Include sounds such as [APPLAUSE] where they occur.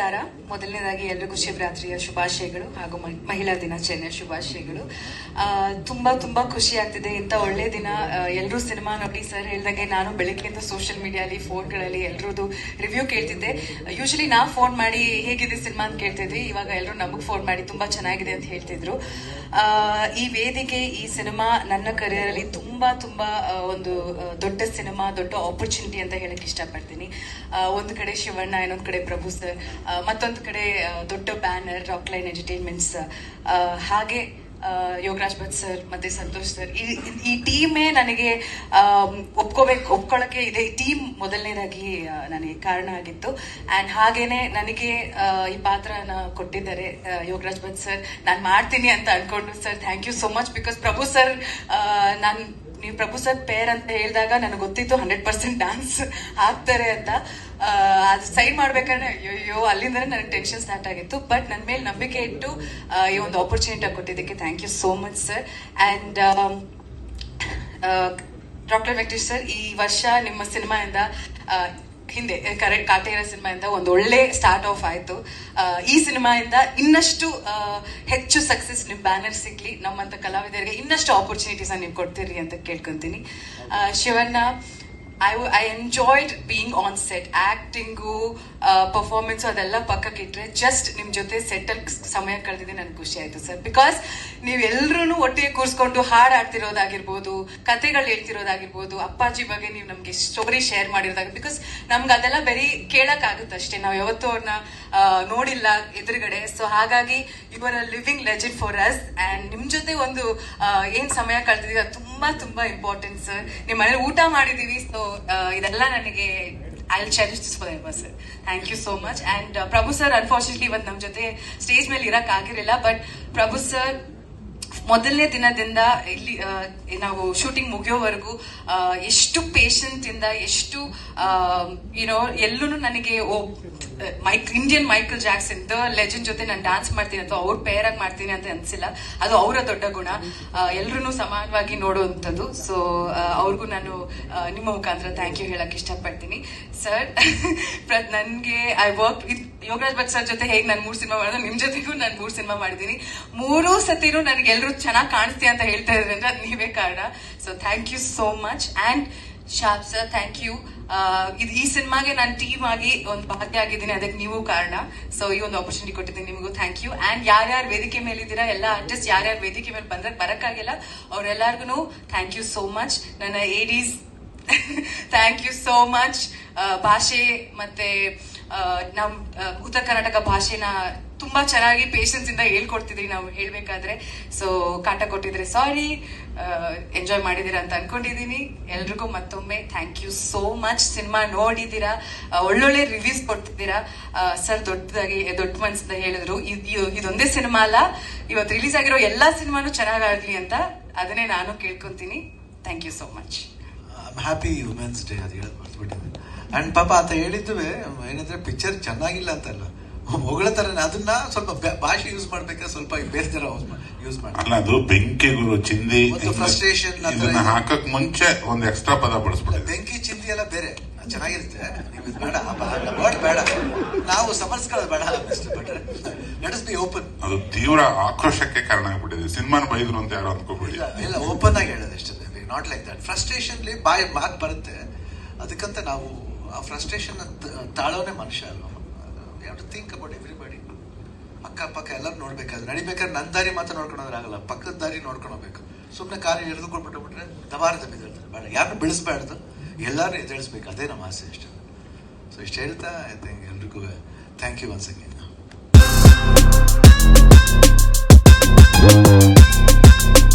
ನಮಸ್ಕಾರ. ಮೊದಲನೇದಾಗಿ ಎಲ್ರಿಗೂ ಶಿವರಾತ್ರಿಯ ಶುಭಾಶಯಗಳು ಹಾಗೂ ಮಹಿಳಾ ದಿನಾಚರಣೆಯ ಶುಭಾಶಯಗಳು. ತುಂಬಾ ತುಂಬಾ ಖುಷಿ ಆಗ್ತಿದೆ. ಇಂಥ ಒಳ್ಳೆ ದಿನ ಎಲ್ಲರೂ ಸಿನಿಮಾ ನೋಡಿ, ಸರ್ ಹೇಳಿದಾಗೆ ನಾನು ಬೆಳಗ್ಗೆಯಿಂದ ಸೋಷಿಯಲ್ ಮೀಡಿಯಾಲಿ ಫೋನ್ಗಳಲ್ಲಿ ಎಲ್ಲರದ್ದು ರಿವ್ಯೂ ಕೇಳ್ತಿದ್ದೆ. ಯೂಶಲಿ ನಾ ಫೋನ್ ಮಾಡಿ ಹೇಗಿದೆ ಸಿನಿಮಾ ಅಂತ ಕೇಳ್ತಿದ್ವಿ. ಇವಾಗ ಎಲ್ಲರೂ ನಮಗೆ ಫೋನ್ ಮಾಡಿ ತುಂಬಾ ಚೆನ್ನಾಗಿದೆ ಅಂತ ಹೇಳ್ತಿದ್ರು. ಈ ವೇದಿಕೆ, ಈ ಸಿನಿಮಾ ನನ್ನ ಕರಿಯರಲ್ಲಿ ತುಂಬಾ ತುಂಬಾ ತುಂಬಾ ಒಂದು ದೊಡ್ಡ ಸಿನಿಮಾ, ದೊಡ್ಡ ಆಪರ್ಚುನಿಟಿ ಅಂತ ಹೇಳಕ್ ಇಷ್ಟಪಡ್ತೀನಿ. ಒಂದು ಕಡೆ ಶಿವಣ್ಣ, ಇನ್ನೊಂದು ಕಡೆ ಪ್ರಭು ಸರ್ ಮತ್ತೊಂದು ಕಡೆ ದೊಡ್ಡ ಬ್ಯಾನರ್ ರಾಕ್ ಲೈನ್ ಎಂಟರ್ಟೈನ್ಮೆಂಟ್ಸ್ ಹಾಗೆ ಯೋಗರಾಜ್ ಭಟ್ ಸರ್ ಮತ್ತೆ ಸಂತೋಷ್ ಸರ್ ಈ ಈ ಟೀಮೇ ನನಗೆ ಒಪ್ಕೊಬೇಕು ಇದೆ. ಈ ಟೀಮ್ ಮೊದಲನೇದಾಗಿ ನನಗೆ ಕಾರಣ ಆಗಿತ್ತು. ಅಂಡ್ ಹಾಗೇನೆ ನನಗೆ ಈ ಪಾತ್ರನ ಕೊಟ್ಟಿದ್ದಾರೆ ಯೋಗರಾಜ್ ಭಟ್ ಸರ್ ನಾನು ಮಾಡ್ತೀನಿ ಅಂತ ಅನ್ಕೊಂಡು sir thank you so much because Prabhu sir ನಾನು ನೀವು ಪ್ರಭು ಸರ್ ಪೇರ್ ಅಂತ ಹೇಳಿದಾಗ ನನಗೆ ಗೊತ್ತಿತ್ತು ಹಂಡ್ರೆಡ್ ಪರ್ಸೆಂಟ್ ಡಾನ್ಸ್ ಆಗ್ತಾರೆ ಅಂತ. ಅದು ಸೈನ್ ಮಾಡ್ಬೇಕಾದ್ರೆ ಅಯ್ಯೋ ಅಲ್ಲಿಂದನೇ ನನಗೆ ಟೆನ್ಷನ್ ಸ್ಟಾರ್ಟ್ ಆಗಿತ್ತು. ಬಟ್ ನನ್ನ ಮೇಲೆ ನಂಬಿಕೆ ಇಟ್ಟು ಈ ಒಂದು ಆಪರ್ಚುನಿಟಿ ಕೊಟ್ಟಿದ್ದಕ್ಕೆ thank you so much sir and doctor Venkatesh sir ಈ ವರ್ಷ ನಿಮ್ಮ ಸಿನಿಮಾಯಿಂದ ಹಿಂದೆ ಕರೆಕ್ಟ್ ಕಾಟೇರ ಸಿನಿಮಾಯಿಂದ ಒಂದು ಒಳ್ಳೆ ಸ್ಟಾರ್ಟ್ ಆಫ್ ಆಯ್ತು. ಈ ಸಿನಿಮಾಯಿಂದ ಇನ್ನಷ್ಟು ಹೆಚ್ಚು ಸಕ್ಸಸ್ ನಿಮ್ ಬ್ಯಾನರ್ ಸಿಗ್ಲಿ, ನಮ್ಮಂತ ಕಲಾವಿದರಿಗೆ ಇನ್ನಷ್ಟು ಆಪರ್ಚುನಿಟೀಸ್ ನೀವು ಕೊಡ್ತೀರಿ ಅಂತ ಕೇಳ್ಕೊಂತೀನಿ. Shivanna I I enjoyed being on set acting performance ಅದೆಲ್ಲ ಪಕ್ಕಕ್ಕೆ ಇಟ್ರೆ ಜಸ್ಟ್ ನಿಮ್ ಜೊತೆ ಸೆಟಲ್ ಸಮಯ ಕಳೆದಿದೆ ನನಗೆ ಖುಷಿ ಆಯ್ತು ಸರ್. ಬಿಕಾಸ್ ನೀವೆಲ್ಲರೂ ಒಟ್ಟಿಗೆ ಕೂರಿಸ್ಕೊಂಡು ಹಾಡು ಆಡ್ತಿರೋದಾಗಿರ್ಬೋದು ಕತೆಗಳು ಹೇಳ್ತಿರೋದಾಗಿರ್ಬೋದು, ಅಪ್ಪಾಜಿ ಬಗ್ಗೆ ನೀವು ನಮಗೆ ಸ್ಟೋರಿ ಶೇರ್ ಮಾಡಿರೋದಾಗ ಬಿಕಾಸ್ ನಮ್ಗೆ ಅದೆಲ್ಲ ಬರೀ ಕೇಳೋಕ್ಕಾಗುತ್ತೆ ಅಷ್ಟೇ. ನಾವು ಯಾವತ್ತೂ ಅವ್ರನ್ನ ನೋಡಿಲ್ಲ ಎದುರುಗಡೆ. ಸೊ ಹಾಗಾಗಿ you are a living legend for us and ನಿಮ್ಮ ಜೊತೆ ಒಂದು ಏನು ಸಮಯ ಕಳೆದಿದ್ದೀವಿ ಅದು ತುಂಬಾ ತುಂಬಾ ಇಂಪಾರ್ಟೆಂಟ್ ಸರ್ ನಿಮ್ಮ ಮನೇಲಿ ಊಟ ಮಾಡಿದೀವಿ ಸೊ ಇದೆಲ್ಲ ನನಗೆ I will cherish this for sir thank you so much and Prabhu sir unfortunately ಇವತ್ತು ನಮ್ಮ ಜೊತೆ ಸ್ಟೇಜ್ ಮೇಲೆ ಇರಕ್ ಆಗಿರಲಿಲ್ಲ ಬಟ್ ಪ್ರಭು ಸರ್ ಮೊದಲನೇ ದಿನದಿಂದ ಇಲ್ಲಿ ನಾವು ಶೂಟಿಂಗ್ ಮುಗಿಯೋವರೆಗೂ ಎಷ್ಟು ಪೇಷಂಟ್ ಇಂದ, ಎಷ್ಟು ಯುನೋ ಎಲ್ಲೂ ನನಗೆ ಓ mike Indian Michael Jackson the legend ಜೊತೆ ನಾನು ಡಾನ್ಸ್ ಮಾಡ್ತೀನಿ ಅಥವಾ ಅವ್ರ ಪೇರ್ ಆಗಿ ಮಾಡ್ತೀನಿ ಅಂತ ಅನ್ಸಿಲ್ಲ. ಅದು ಅವರ ದೊಡ್ಡ ಗುಣ. ಎಲ್ಲರೂ ಸಮಾನವಾಗಿ ನೋಡುವಂಥದ್ದು. ಸೊ ಅವ್ರಿಗೂ ನಾನು ನಿಮ್ಮ ಮುಖಾಂತರ ಥ್ಯಾಂಕ್ ಯು ಹೇಳಕ್ ಇಷ್ಟಪಡ್ತೀನಿ. ಸರ್ [LAUGHS] ನನ್ಗೆ I work with Yogaraj Bhat sir ಜೊತೆ ಹೇಗೆ ನಾನು ಮೂರು ಸಿನಿಮಾ ಮಾಡಿದ್ರೆ, ನಿಮ್ ಜೊತೆಗೂ ನಾನು ಮೂರು ಸಿನಿಮಾ ಮಾಡಿದ್ದೀನಿ ಮೂರೂ ಸತಿನೂ ನನಗೆ ಎಲ್ಲರೂ ಚೆನ್ನಾಗಿ ಕಾಣಿಸ್ತೀಯ ಅಂತ ಹೇಳ್ತಾ ಇದ್ರೆ ಅಂದ್ರೆ ಅದು ನೀವೇ ಕಾರಣ. So thank you so much and shop sir thank you ಇದು ಈ ಸಿನಿಮಾಗೆ ನಾನು ಟೀಮ್ ಆಗಿ ಒಂದು ಭಾಗ್ಯ ಆಗಿದ್ದೀನಿ, ಅದಕ್ಕೆ ನೀವು ಕಾರಣ. ಸೊ ಈ ಒಂದು ಆಪರ್ಚುನಿಟಿ ಕೊಟ್ಟಿದ್ದೀನಿ ನಿಮಗೂ ಥ್ಯಾಂಕ್ ಯು ಆ್ಯಂಡ್ ಯಾರ್ಯಾರು ವೇದಿಕೆ ಮೇಲೆ ಇದ್ದೀರಾ ಎಲ್ಲ ಆರ್ಟಿಸ್ಟ್ ಯಾರ್ಯಾರು ವೇದಿಕೆ ಮೇಲೆ ಬಂದ್ರೆ ಬರೋಕ್ಕಾಗಿಲ್ಲ ಅವರೆಲ್ಲರಿಗೂ ಥ್ಯಾಂಕ್ ಯು ಸೋ ಮಚ್ ನನ್ನ ಏಡೀಸ್ ಥ್ಯಾಂಕ್ ಯು ಸೋ ಮಚ್ ಭಾಷೆ ಮತ್ತೆ ನಮ್ ಉತ್ತರ ಕರ್ನಾಟಕ ಭಾಷೆನ ತುಂಬಾ ಚೆನ್ನಾಗಿ ಪೇಷನ್ಸ್ ಇಂದ ಹೇಳ್ಕೊಡ್ತಿದ್ರಿ ನಾವು ಹೇಳ್ಬೇಕಾದ್ರೆ. ಸೊ ಕಾಟ ಕೊಟ್ಟಿದ್ರೆ ಸಾರಿ ಎಂಜಾಯ್ ಮಾಡಿದೀರಾ ಅಂತ ಅನ್ಕೊಂಡಿದೀನಿ ಎಲ್ರಿಗೂ ಮತ್ತೊಮ್ಮೆ thank you so much cinema ನೋಡಿದೀರಾ ಒಳ್ಳೊಳ್ಳೆ ರಿವ್ಯೂಸ್ ಕೊಡ್ತಿದ್ದೀರಾ? ಸರ್ ದೊಡ್ಡದಾಗಿ ದೊಡ್ಡ ಮನ್ಸಿಂದ ಹೇಳಿದ್ರು. ಇದ್- ಇದ್- ಇದೊಂದೇ ಸಿನಿಮಾ ಅಲ್ಲ. ಇವತ್ತು ರಿಲೀಸ್ ಆಗಿರೋ ಎಲ್ಲಾ ಸಿನಿಮಾನು ಚೆನ್ನಾಗಾಗ್ಲಿ ಅಂತ ಅದನ್ನೇ ನಾನು ಕೇಳ್ಕೊಂತೀನಿ. Thank you so much happy women's day ಅದು ಹೇಳೋದು ಅಂಡ್ ಪಾಪ ಆತ ಹೇಳಿದ್ದುವೆ ಏನಂದ್ರೆ ಪಿಕ್ಚರ್ ಚೆನ್ನಾಗಿಲ್ಲ ಅಂತಲ್ಲ. ಹೊಗಳತಾರನೆ ಅದನ್ನ ಸ್ವಲ್ಪ ಭಾಷೆ ಯೂಸ್ ಮಾಡ್ಬೇಕಾದ್ರೆ ಸ್ವಲ್ಪ ಬೇರೆ ತರ ಯೂಸ್ ಮಾಡಿ ಅಲ್ಲ ಅದು ಬೆಂಕಿ ಗುರು ಚಿಂದಿ ಫ್ರಸ್ಟ್ರೇಷನ್ ಅದನ್ನ ಥರ ಹಾಕಕ್ ಮುಂಚೆ ಒಂದು ಎಕ್ಸ್ಟ್ರಾ ಪದ ಬಳಸ್ಬಿಟ್ಟಿದೆ ಬೆಂಕಿ ಚಿಂದಿ ಎಲ್ಲ ಬೇರೆ. ಚೆನ್ನಾಗಿರುತ್ತೆ. ನೀವು ಇದು ಬೇಡ ವರ್ಡ್ ಬೇಡ. ನಾವು ಸಮರ್ಸ್ಕೊಳ್ಳೋದು ಬೇಡ ಭಟ್ರೆ ಲೆಟ್ ಬಿ ಓಪನ್ ಅದು ತೀವ್ರ ಆಕ್ರೋಶಕ್ಕೆ ಕಾರಣ ಆಗ್ಬಿಟ್ಟಿದೆ. ಸಿನಿಮಾನ ಬೈದ್ರು ಅಂತ ಯಾರು ಅನ್ಕೋಬೇಡಿ ಇಲ್ಲ ಇಲ್ಲ ಓಪನ್ ಆಗಿ ಹೇಳೋದು ಅಷ್ಟೇ. ನಾಟ್ ಲೈಕ್ ದಟ್ ಫ್ರಸ್ಟ್ರೇಷನ್ಲಿ ಬಾಯ್ ಮಾತು ಬರುತ್ತೆ. ಅದಕ್ಕಂತ ನಾವು ಆ ಫ್ರಸ್ಟ್ರೇಷನ್ ತಾಳೋನೆ ಮನುಷ್ಯ ಅಲ್ವಾ? ಥಿಂಕ್ ಅಬೌಟ್ ಎವ್ರಿಬಡಿ ಅಕ್ಕಪಕ್ಕ ಎಲ್ಲರೂ ನೋಡ್ಬೇಕಾದ್ರೆ, ನಡಿಬೇಕಾದ್ರೆ ನನ್ನ ದಾರಿ ಮಾತ್ರ ನೋಡ್ಕೊಳೋದ್ರೆ ಆಗಲ್ಲ ಪಕ್ಕದ ದಾರಿ ನೋಡ್ಕೊಂಡು ಹೋಗ್ಬೇಕು ಸುಮ್ಮನೆ ಕಾಲು ಹಿಡಿದುಕೊಂಡ್ಬಿಟ್ಟು ಬಿಟ್ರೆ ದಬಾರದ ಬಿದ್ದಿರ್ತಾರೆ ಬೇಡ ಯಾರನ್ನು ಬೆಳೆಸ್ಬಾರ್ದು ಎಲ್ಲರೂ ಎದ್ದೇಳಿಸ್ಬೇಕು. ಅದೇ ನಮ್ಮ ಆಸೆ ಅಷ್ಟೇ. ಸೊ ಇಷ್ಟು ಹೇಳ್ತಾ ಐ ಥಿಂಕ್ ಎಲ್ರಿಗೂ ಥ್ಯಾಂಕ್ ಯು ಒನ್ಸ್ ಅಗೇನ್